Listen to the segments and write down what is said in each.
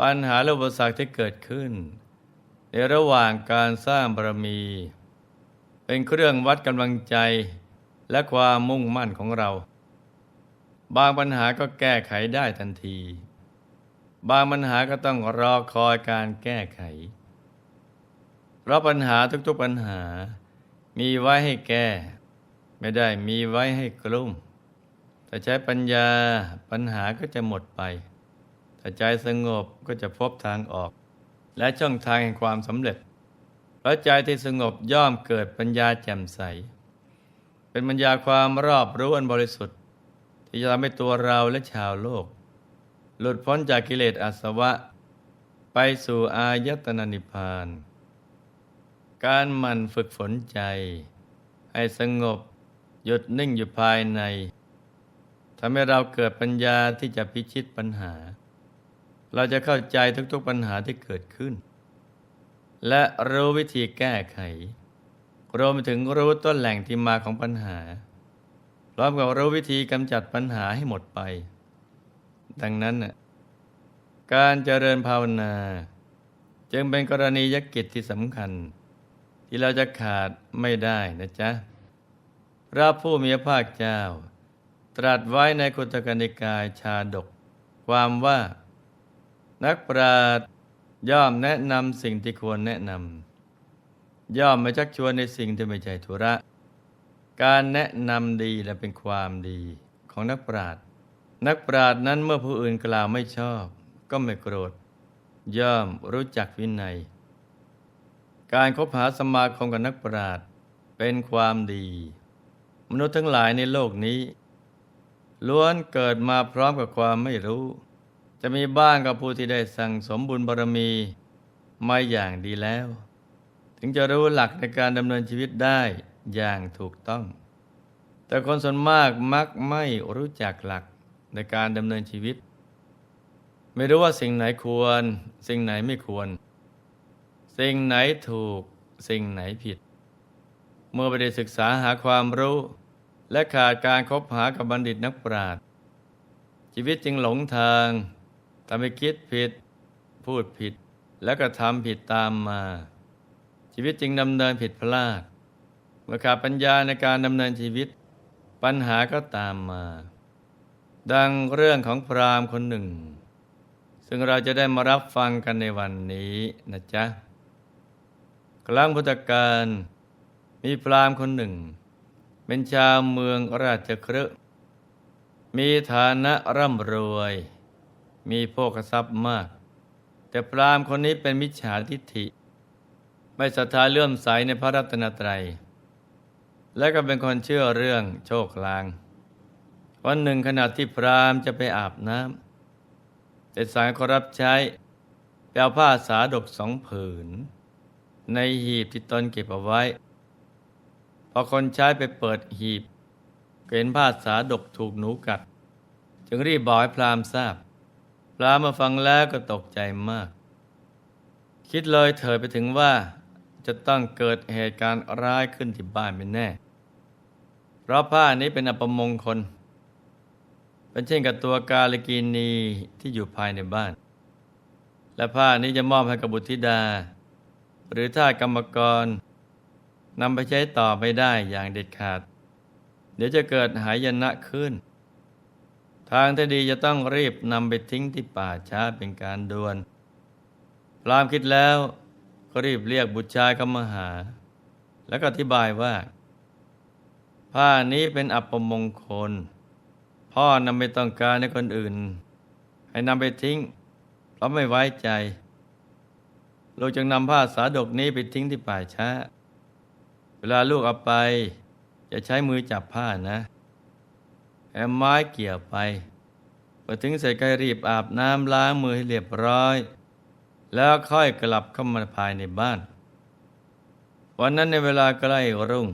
ปัญหาและอุปสรรคที่เกิดขึ้น ในระหว่างการสร้างบารมี เป็นเครื่องวัดกำลังใจและความมุ่งมั่นของเรา บางปัญหาก็แก้ไขได้ทันที บางปัญหาก็ต้องรอคอยการแก้ไข เพราะปัญหาทุกๆปัญหา มีไว้ให้แก้ ไม่ได้มีไว้ให้กลุ้มถ้าใช้ปัญญาปัญหาก็จะหมดไป ถ้าใจสงบก็จะพบทางออก และช่องทางแห่งความสำเร็จเพราะใจที่สงบย่อมเกิดปัญญาแจ่มใส เป็นปัญญาความรอบรู้อันบริสุทธิ์ ที่จะทำให้ตัวเราและชาวโลก หลุดพ้นจากกิเลสอาสวะ ไปสู่อายตนะนิพพาน การหมั่นฝึกฝนใจ ให้สงบหยุดนิ่งอยู่ภายในทำให้เราเกิดปัญญาที่จะพิชิตปัญหา เราจะเข้าใจทุกๆปัญหาที่เกิดขึ้น และรู้วิธีแก้ไข รวมไปถึงรู้ต้นแหล่งที่มาของปัญหา พร้อมกับรู้วิธีกำจัดปัญหาให้หมดไป ดังนั้น การเจริญภาวนา จึงเป็นกรณียกิจที่สำคัญ ที่เราจะขาดไม่ได้นะจ๊ะ พระผู้มีพระภาคเจ้า ตรัสไว้ในคุตกนิกายชาดก ความว่า นักปราชญ์ย่อมแนะนำสิ่งที่ควรแนะนำย่อมไม่ชักชวนในสิ่งที่ไม่ใช่ธุระ การแนะนำดีและเป็นความดีของนักปราชญ์นักปราชญ์นั้นเมื่อผู้อื่นกล่าวไม่ชอบ ก็ไม่โกรธ ย่อมรู้จักวินัย การคบหาสมาคมกับนักปราชญ์เป็นความดี มนุษย์ทั้งหลายในโลกนี้ ล้วนเกิดมาพร้อมกับความไม่รู้ จะมีบ้างกับผู้ที่ได้สั่งสมบุญบารมีมาอย่างดีแล้ว ถึงจะรู้หลักในการดำเนินชีวิตได้อย่างถูกต้อง แต่คนส่วนมากมักไม่รู้จักหลักในการดำเนินชีวิต ไม่รู้ว่าสิ่งไหนควร สิ่งไหนไม่ควร สิ่งไหนถูก สิ่งไหนผิด เมื่อไปได้ศึกษาหาความรู้ และขาดการคบหากับบัณฑิตนักปราชญ์ชีวิตจึงหลงทาง ทำให้คิดผิด พูดผิด แล้วก็ทำผิดตามมา ชีวิตจึงดำเนินผิดพลาด เมื่อขาดปัญญาในการดำเนินชีวิต ปัญหาก็ตามมา ดังเรื่องของพราหมณ์คนหนึ่ง ซึ่งเราจะได้มารับฟังกันในวันนี้นะจ๊ะครั้งพุทธกาลมีพราหมณ์คนหนึ่ง เป็นชาวเมืองราชครึมีฐานะร่ำรวย มีโภคทรัพย์มาก แต่พรามคนนี้เป็นมิจฉาทิฏฐิ ไม่ศรัทธาเลื่อมใสในพระรัตนตรัย และก็เป็นคนเชื่อเรื่องโชคลาง วันหนึ่งขณะที่พรามจะไปอาบน้ำแต่สารขอรับใช้แปลผ้าสาดกสองผืน ในหีบที่ตนเก็บเอาไว้ พอคนใช้ไปเปิดหีบเห็นผ้าสาดกถูกหนูกัด จึงรีบบอกให้พรามทราบ พรามาฟังแล้วก็ตกใจมาก คิดเลยเถิดไปถึงว่า จะต้องเกิดเหตุการณ์ร้ายขึ้นที่บ้านเป็นแน่ เพราะผ้านี้เป็นอัปมงคล เป็นเช่นกับตัวกาลกีนีที่อยู่ภายในบ้าน และผ้านี้จะมอบให้กับบุตรธิดา หรือถ้ากรรมกรนำไปใช้ต่อไม่ได้อย่างเด็ดขาด เดี๋ยวจะเกิดหายนะขึ้น ทางที่ดีจะต้องรีบนำไปทิ้งที่ป่าช้าเป็นการด่วน พรามคิดแล้วก็รีบเรียกบุตรชายเข้ามาหา แล้วก็อธิบายว่า ผ้านี้เป็นอัปมงคล พ่อนำไปต้องการให้คนอื่น ให้นำไปทิ้งเพราะไม่ไว้ใจลูกจึงนำผ้าสาดกนี้ไปทิ้งที่ป่าช้า เวลาลูกเอาไป จะใช้มือจับผ้านะ แอมไม้เกี่ยวไปพอถึงเสร็จก็รีบอาบน้ำล้างมือให้เรียบร้อย แล้วค่อยกลับเข้ามาภายในบ้าน วันนั้นในเวลาใกล้รุ่ง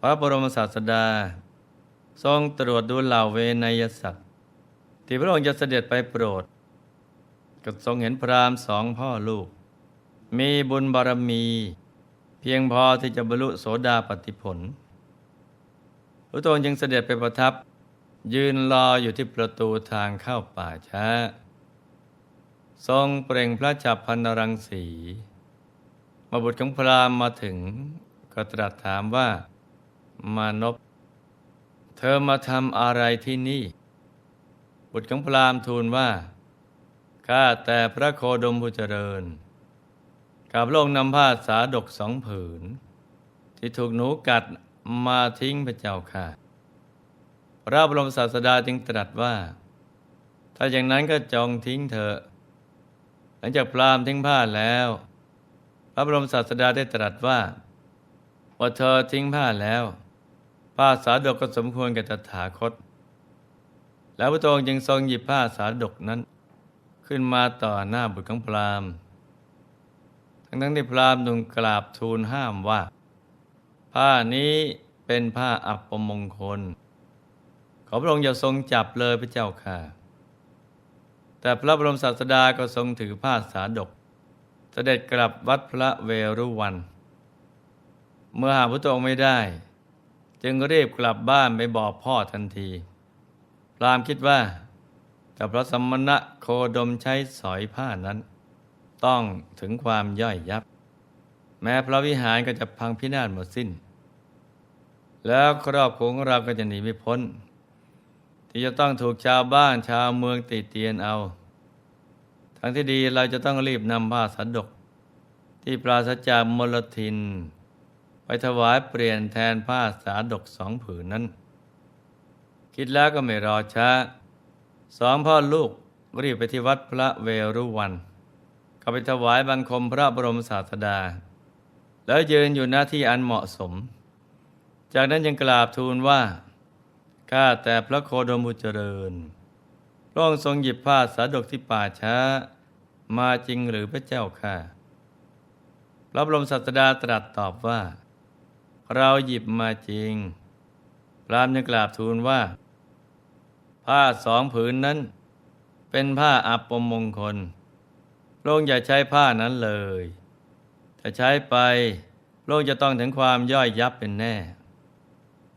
พระบรมศาสดา ทรงตรวจดูเหล่าเวนยสัตว์ ที่พระองค์จะเสด็จไปโปรดก็ทรงเห็นพราหมณ์สองพ่อลูก มีบุญบารมี เพียงพอที่จะบรรลุโสดาปติผลพระองค์จึงเสด็จไปประทับ ยืนรออยู่ที่ประตูทางเข้าป่าช้า ทรงเปล่งพระจับพันรังสีมาบุตรของพรามมาถึง ก็ตรัสถามว่ามานพเธอมาทำอะไรที่นี่ บุตรของพรามทูลว่าข้าแต่พระโคดมผู้เจริญกับโลกนำผ้าสาดกสองผืน ที่ถูกหนูกัดมาทิ้งพระเจ้าค่ะ ระบรมศาสดาจึงตรัสว่า ถ้าอย่างนั้นก็จองทิ้งเถอะหลังจากพรามทิ้งผ้าแล้ว พระบรมศาสดาได้ตรัสว่าว่าเธอทิ้งผ้าแล้วผ้าสาดกก็สมควรแก่ตถาคต แล้วพระองค์จึงทรงหยิบผ้าสาดกนั้น ขึ้นมาต่อหน้าบุตรของพรามทั้งทั้งที่พรามณ์นุงกราบทูลห้ามว่า ผ้านี้เป็นผ้าอัปมงคล ขอพระองค์อย่าทรงจับเลยพระเจ้าค่ะ แต่พระบรมศาสดาก็ทรงถือผ้าสาดก เสด็จกลับวัดพระเวรุวัน เมื่อหาพระองค์ไม่ได้ จึงรีบกลับบ้านไปบอกพ่อทันที พรามคิดว่าแต่พระสมณะโคดมใช้สอยผ้านั้น ต้องถึงความย่อยยับ แม้พระวิหารก็จะพังพินาศหมดสิ้น แล้วครอบครัวของเราก็จะหนีไม่พ้น ที่จะต้องถูกชาวบ้านชาวเมืองติเตียนเอา ทั้งที่ดีเราจะต้องรีบนำผ้าสันดก ที่ปราศจากมลทิน ไปถวายเปลี่ยนแทนผ้าสาดกสองผืนนั้น คิดแล้วก็ไม่รอช้าสองพ่อลูกรีบไปที่วัดพระเวรุวันก็ไปถวายบังคมพระบรมศาสดา แล้วยืนอยู่หน้าที่อันเหมาะสม จากนั้นยังกราบทูลว่า ข้าแต่พระโคดมบุเจริญ พระองค์ทรงหยิบผ้าสาดกที่ป่าช้า มาจริงหรือพระเจ้าค่ะพระบรมศาสดาตรัสตอบว่า เราหยิบมาจริง พรามยังกราบทูลว่า ผ้าสองผืนนั้น เป็นผ้าอัปปมงคลพระองค์อย่าใช้ผ้านั้นเลย ถ้าใช้ไปพระองค์จะต้องถึงความย่อยยับเป็นแน่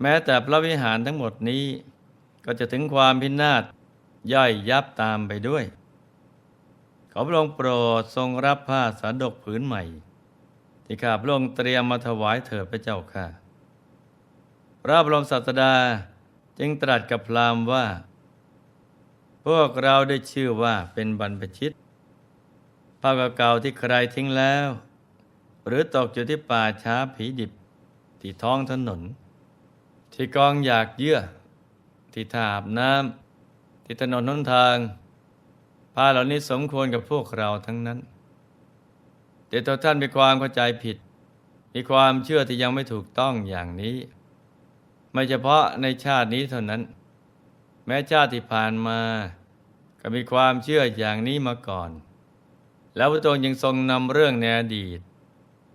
แม้แต่พระวิหารทั้งหมดนี้ ก็จะถึงความพินาศย่อยยับตามไปด้วย ขอพระองค์โปรดทรงรับผ้าสาดกผืนใหม่ ที่ข้าพระองค์เตรียมมาถวายเถิดพระเจ้าค่ะ พระบรมศาสดาจึงตรัสกับพราหมณ์ว่า พวกเราได้ชื่อว่าเป็นบรรพชิตผ้าเก่าๆที่ใครทิ้งแล้ว หรือตกอยู่ที่ป่าช้าผีดิบที่ท้องถนน ที่กองอยากเยื่อ ที่ถาอาบน้ำที่ถนนหนทางผ้าเหล่านี้สมควรกับพวกเราทั้งนั้น แต่ตัวท่านมีความเข้าใจผิด มีความเชื่อที่ยังไม่ถูกต้องอย่างนี้ ไม่เฉพาะในชาตินี้เท่านั้น แม้ชาติที่ผ่านมา ก็มีความเชื่ออย่างนี้มาก่อน แล้วพระองค์ยังทรงนำเรื่องในอดีต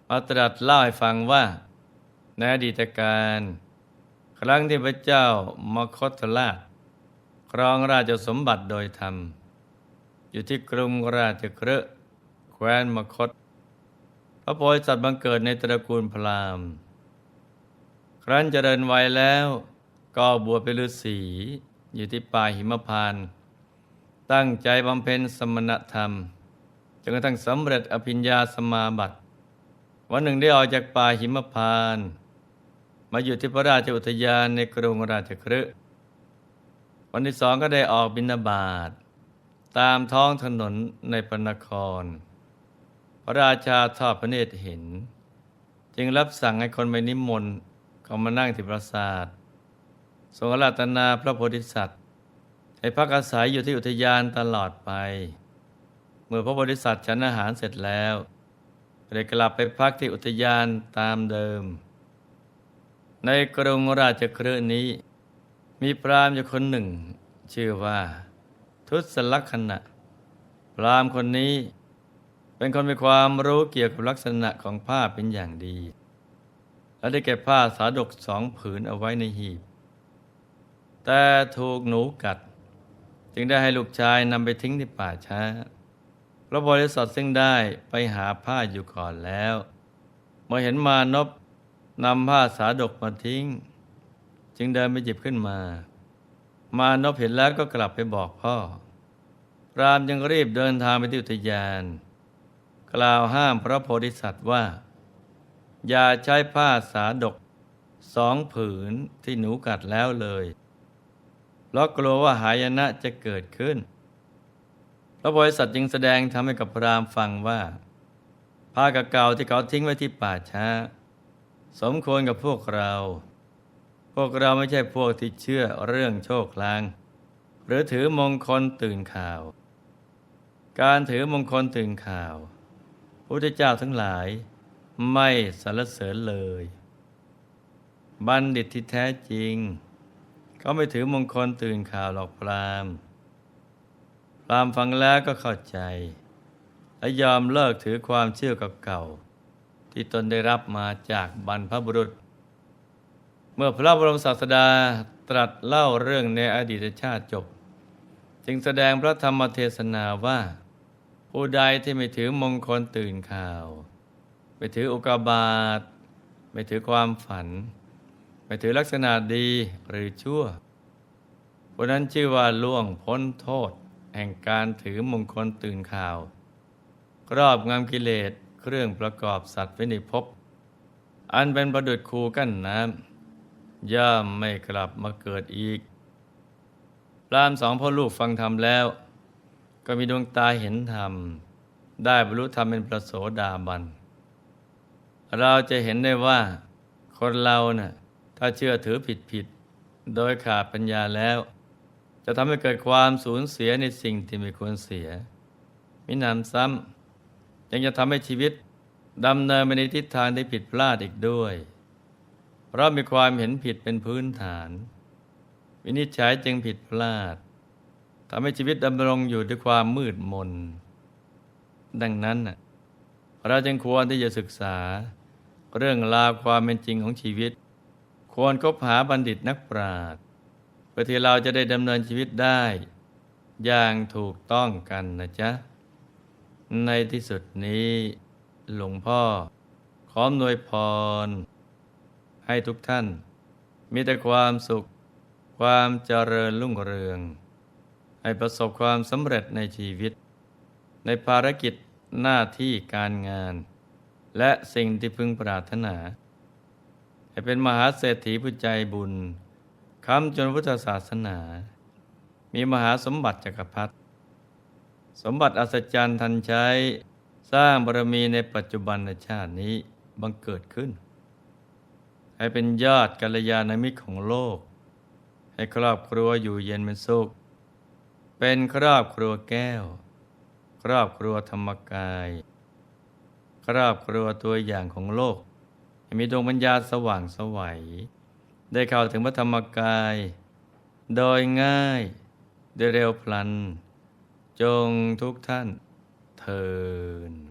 มาตรัสเล่าให้ฟังว่าในอดีตการ ครั้งที่พระเจ้ามคตราชครองราชสมบัติโดยธรรม อยู่ที่กรุงราชเครือแคว้นมคต พระโพธิสัตว์บังเกิดในตระกูลพราหมณ์ ครั้นเจริญวัยแล้วก็บวชเป็นฤาษีอยู่ที่ป่าหิมพานต์ตั้งใจบำเพ็ญสมณธรรมจนกระทั่งสำเร็จอภิญญาสมาบัติ วันหนึ่งได้ออกจากป่าหิมพานต์ มาอยู่ที่พระราชอุทยานในกรุงราชคฤห์วันที่สองก็ได้ออกบินาบาตตามท้องถนนในพระนคร พระราชาทอดพระเนตรเห็น จึงรับสั่งให้คนไปนิมนต์เขามานั่งที่ปราสาททรงอราธนาพระโพธิสัตว์ ให้พักอาศัยอยู่ที่อุทยานตลอดไป เมื่อพระโพธิสัตว์ฉันอาหารเสร็จแล้วได้กลับไปพักที่อุทยานตามเดิม ในกรุงราชคฤห์นี้ มีพราหมณ์อยู่คนหนึ่ง ชื่อว่า ทุสลักษณะ พราหมณ์คนนี้ เป็นคนมีความรู้เกี่ยวกับลักษณะของผ้าเป็นอย่างดี และได้เก็บผ้าสาดกสองผืนเอาไว้ในหีบ แต่ถูกหนูกัด จึงได้ให้ลูกชายนำไปทิ้งที่ป่าช้าพระบริษัทซึ่งได้ไปหาผ้าอยู่ก่อนแล้ว เมื่อเห็นมานพ นำผ้าสาดกมาทิ้ง จึงเดินไปหยิบขึ้นมา มานพเห็นแล้วก็กลับไปบอกพ่อ รามจึงรีบเดินทางไปที่อุทยาน กล่าวห้ามพระโพธิสัตว์ว่า อย่าใช้ผ้าสาดกสองผืนที่หนูกัดแล้วเลยเพราะกลัวว่าหายนะจะเกิดขึ้น พระโพธิสัตว์จึงแสดงทำให้กับพรามฟังว่า ผ้ากเก่าที่เขาทิ้งไว้ที่ป่าช้า สมควรกับพวกเรา พวกเราไม่ใช่พวกที่เชื่อเรื่องโชคลาง หรือถือมงคลตื่นข่าว การถือมงคลตื่นข่าวพระพุทธเจ้าทั้งหลายไม่สรรเสริญเลย บัณฑิตที่แท้จริง เขาไม่ถือมงคลตื่นข่าวหรอกพรามพรามฟังแล้วก็เข้าใจ และยอมเลิกถือความเชื่อเก่า ที่ตนได้รับมาจากบรรพบุรุษ เมื่อพระบรมศาสดาตรัสเล่าเรื่องในอดีตชาติจบ จึงแสดงพระธรรมเทศนาว่า ผู้ใดที่ไม่ถือมงคลตื่นข่าว ไม่ถืออุกาบาตไม่ถือความฝัน ไม่ถือลักษณะดีหรือชั่วผู้นั้นชื่อว่าล่วงพ้นโทษ แห่งการถือมงคลตื่นข่าว ครอบงำกิเลส เครื่องประกอบสัตว์ไว้ในภพอันเป็นประดุจคูกั้นน้ำย่อมไม่กลับมาเกิดอีกพรามสองพ่อลูกฟังธรรมแล้ว ก็มีดวงตาเห็นธรรม ได้บรรลุธรรมเป็นประโสดาบัน เราจะเห็นได้ว่าคนเราเนะ่ะถ้าเชื่อถือผิดผิด โดยขาดปัญญาแล้ว จะทำให้เกิดความสูญเสียในสิ่งที่ไม่ควรเสียมินานซ้ำ ยังจะทำให้ชีวิตดำเนินไปในทิศทางที่ผิดพลาดอีกด้วย เพราะมีความเห็นผิดเป็นพื้นฐาน วินิจฉัยจึงผิดพลาดทำให้ชีวิตดำรงอยู่ด้วยความมืดมน ดังนั้นเราจึงควรที่จะศึกษา เรื่องราวความเป็นจริงของชีวิต ควรคบหาบัณฑิตนักปราชญ์เพื่อที่เราจะได้ดำเนินชีวิตได้ อย่างถูกต้องกันนะจ๊ะ ในที่สุดนี้ หลวงพ่อ ขออนวยพร ให้ทุกท่าน มีแต่ความสุข ความเจริญรุ่งเรือง ให้ประสบความสำเร็จในชีวิต ในภารกิจหน้าที่การงาน และสิ่งที่พึงปรารถนา ให้เป็นมหาเศรษฐีผู้ใจบุญคำจนพุทธศาสนา มีมหาสมบัติจักรพรรดิ สมบัติอัศจรรย์ทันใช้ สร้างบารมีในปัจจุบันชาตินี้บังเกิดขึ้น ให้เป็นยอดกัลยาณมิตรของโลก ให้ครอบครัวอยู่เย็นเป็นสุข เป็นครอบครัวแก้ว ครอบครัวธรรมกาย ครอบครัวตัวอย่างของโลกให้มีดวงปัญญาสว่างสวัย ได้เข้าถึงพระธรรมกาย โดยง่ายโดยเร็วพลัน จงทุกท่านเทิน